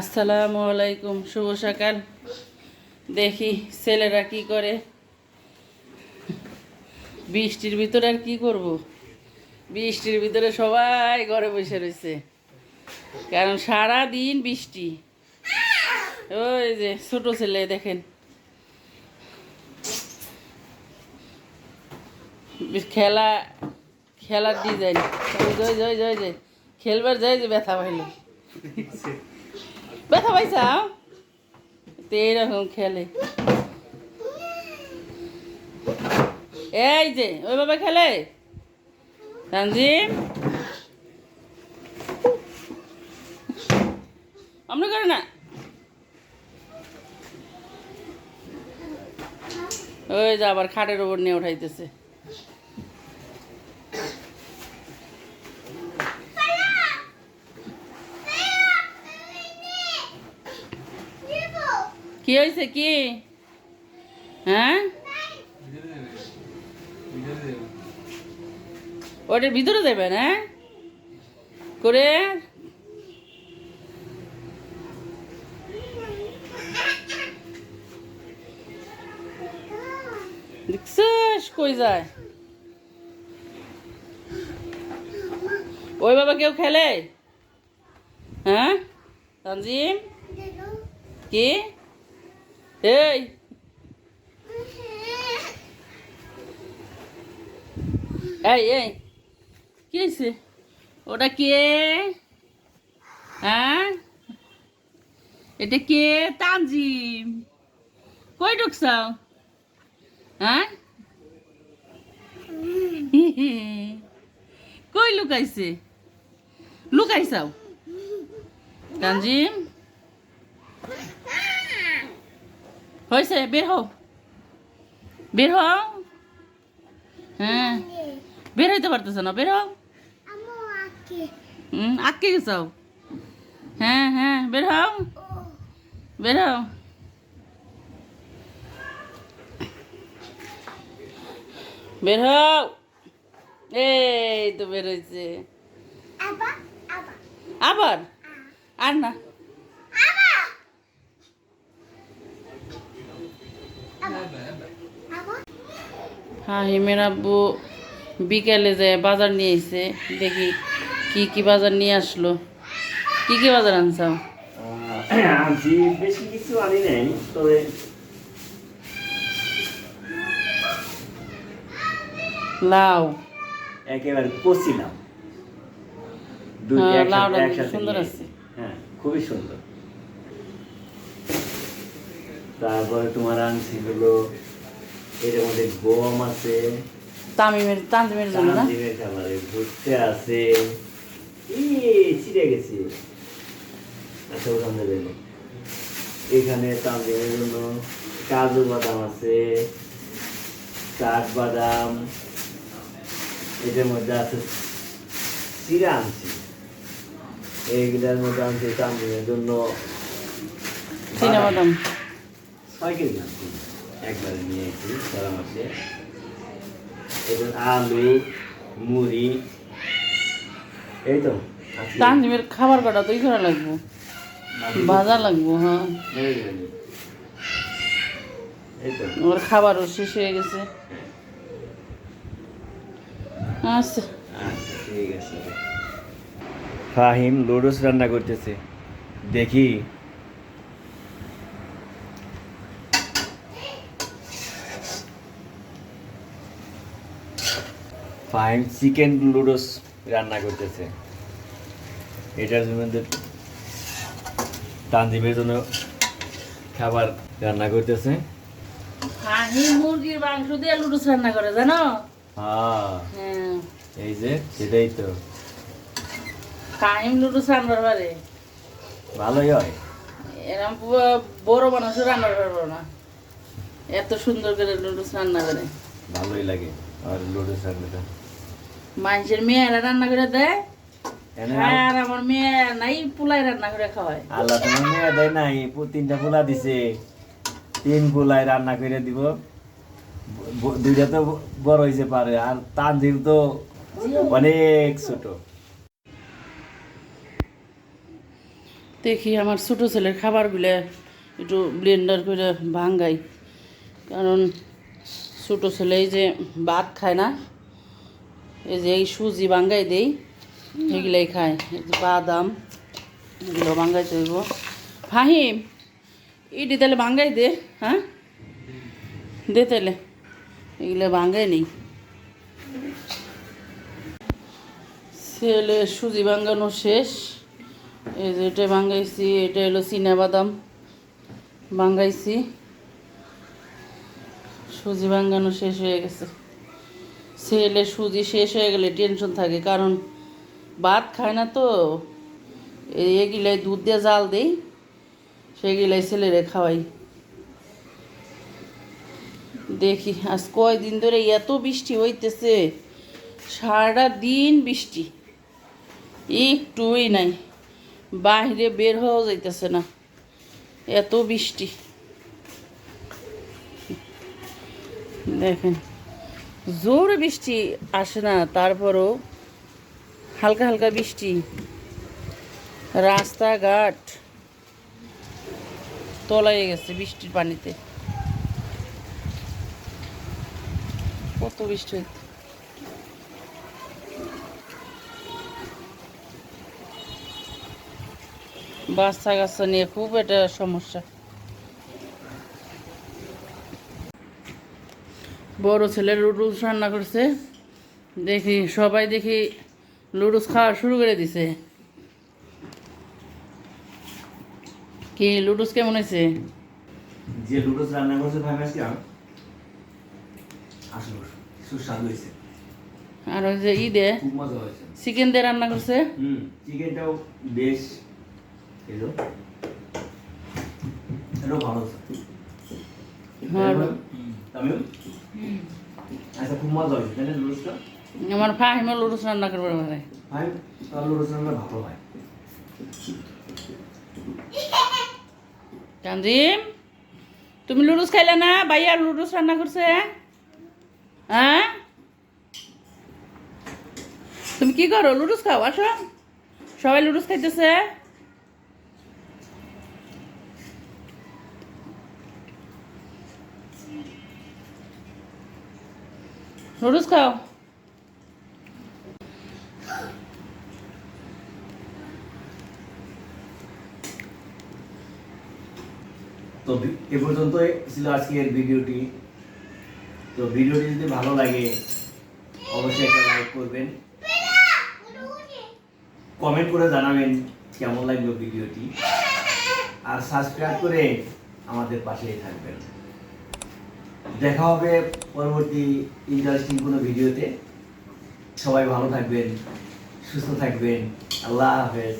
আসসালামু আলাইকুম শুভ সকাল। দেখি ছেলেরা কি করে। বৃষ্টির ভিতরে আর কি করব? বৃষ্টির ভিতরে সবাই ঘরে বসে রয়েছে। কারণ সারা দিন বৃষ্টি। ওই যে ছোট ছেলে দেখেন। খেলা খেলার ডিজাইন ওই যে, ওই যে, ওই যে, ওই যে। খেলবার যায় যে ব্যথা পাইল। ব্যথা পাইছা? তো খেলে। এই যে ওই বাবা খেলে? তানজিম? আমরা করে না? ওই যে আবার খাটের ওপর নিয়ে উঠাইতেছে। কি হয়েছে কি? হ্যাঁ? ওটার ভিতরে দেবেন হ্যাঁ? করে কই যায়? ওই বাবা কেউ খেলে? হ্যাঁ? তানজিম? কি? এই। এই এই। কি হয়েছে ওটা কে? হ্যাঁ? এটা কে? তানজিম। কই ঢুকছাও? হ্যাঁ? কই লুকাইছে? লুকাইছাও? তানজিম? হয়েছে? বের হও। বের হও। হ্যাঁ। বের হইতে পারতেছ না। বের হও। হুম আটকে গেছাও হ্যাঁ হ্যাঁ বের হও। বের হও। বের হও। এই তো বের হয়েছে আবার? আর না। হ্যাঁ হিমের আব্বু বিকেলে যে বাজার নিয়ে এসে দেখি কি কি বাজার নিয়ে আসলো। কি কি বাজার আনছাও? আহ, আনছি বেশি কিছু আনি নাই তবে লাউ। একেবারে কষিলাম দুই হ্যাঁ, একসাথে- লাউটা খুব সুন্দর আছে। হ্যাঁ খুবই সুন্দর। তারপরে তোমার আনছি হলো এর মধ্যে গম আছে। তামিমের তানজিমের জন্য না? তানজিমের খাবারে ভুট্টে আছে ই ছিঁড়ে গেছে। আচ্ছা ওখানে দেবে এখানে তানজিমের জন্য কাজু বাদাম আছে কাঠ বাদাম এটার মধ্যে আছে চিরা আনছি এইগুলার মধ্যে আনছি তানজিমের জন্য চিনা বাদাম। কেজি আনছি একবারে নিয়ে এসেছি সারা মাসে এবার আলু মুড়ি এই তো তানজিমের খাবার কটা তো ই করা লাগবো ভাজা লাগবো হ্যাঁ ওর খাবারও শেষ হয়ে গেছে আচ্ছা ঠিক আছে ফাহিম লুডুস রান্না করতেছে দেখি ফাহিম চিকেন লুডুস রান্না করতেছে। এটার জন্য তানজিমের জন্য খাবার রান্না করতেছে। হাঁহি মুরগির মাংস দিয়ে লুডুস রান্না করে জানো? হ্যাঁ। হ্যাঁ। এই যে সেটাই তো। কাহিম লুডুস রান্নার পারে ভালোই হয়। এরকম বড় মানুষও রান্না পারব না। এত সুন্দর করে লুডুস রান্না করে। ভালোই লাগে আর লুডুস রান্নাটা। মানুষের মেয়েরা রান্না করে দেয় হ্যাঁ। আর আমার মেয়ে নাই পোলাই রান্না করে খাওয়ায়। আল্লাহ তোমার মেয়ে দেয় নাই তিনটা পোলা দিছে। তিন পোলাই রান্না করে দিব। দুইটা তো বড় হয়েছে পারে আর তানজিম তো অনেক ছোট। দেখি আমার ছোটো ছেলের খাবারগুলো একটু ব্লেন্ডার করে ভাঙ্গাই। কারণ ছোটো ছেলে এই যে ভাত খায় না এই যে এই সুজি বাঙ্গাই দেই, এগুলাই খায় বাদাম, এগুলো ভাঙ্গাইতে হইব ফাহিম, ইডি তাহলে বাঙ্গাই দে হ্যাঁ? দে তাহলে। এগুলো বাঙ্গাই নেই। ছেলে সুজি বাঙ্গানো শেষ। এই যে এটা ভাঙ্গাইছি এটা হলো চীনা বাদাম ভাঙ্গাইছি সুজি বাঙ্গানো শেষ হয়ে গেছে। ছেলে সুজি শেষ হয়ে গেলে টেনশন থাকে, কারণ ভাত খায় না তো। এগুলাই দুধ দিয়ে জাল দেই সেগুলাই ছেলেরে খাওয়াই। দেখি, আজ কয়দিন ধরে এত বৃষ্টি হইতেছে সারা দিন বৃষ্টি, একটুই নাই, বাইরে বের হওয়া যাইতেছে না, এত বৃষ্টি। দেখেন। জোরে বৃষ্টি আসে না, তারপরও হালকা হালকা বৃষ্টি। রাস্তাঘাট তলায় গেছে বৃষ্টির পানিতে। কত বৃষ্টি বাচ্চা কাচ্চা নিয়ে খুব একটা সমস্যা। বড় ছেলে লুডুস রান্না করছে। দেখি সবাই দেখি লুডুস খাওয়া শুরু করে দিছে। কি লুডুস কেমন হয়েছে? যে লুডোস রান্না করছে ভাই আজকে আসলে সুস্বাদু হয়েছে। আর ওই যে ই দে খুব মজা হয়েছে। চিকেন দিয়ে রান্না করছে? হুম চিকেনটাও বেশ এলো এটাও ভালো হ্যাঁ। তামিম আচ্ছা খুব মজা হয়েছে তাই না আমার ফাহিমা লুডুস রান্না করবে মানে ভাই। তার লুডোস রান্না ভালো হয়। তুমি লুডুস খাইলে না? ভাইয়া লুডুস রান্না করছে হ্যাঁ? তুমি কি করো? লুডুস খাও আসো। সবাই লুডুস খাইতেছে। লুডুস খাও। তো এ পর্যন্তই ছিল আজকের ভিডিওটি। তো ভিডিওটি যদি ভালো লাগে, অবশ্যই একটা লাইক করবেন। কমেন্ট করে জানাবেন কেমন লাগল ভিডিওটি। আর সাবস্ক্রাইব করে আমাদের পাশেই থাকবেন। দেখা হবে পরবর্তী ইন্টারেস্টিং কোনো ভিডিওতে সবাই ভালো থাকবেন সুস্থ থাকবেন। আল্লাহ হাফেজ।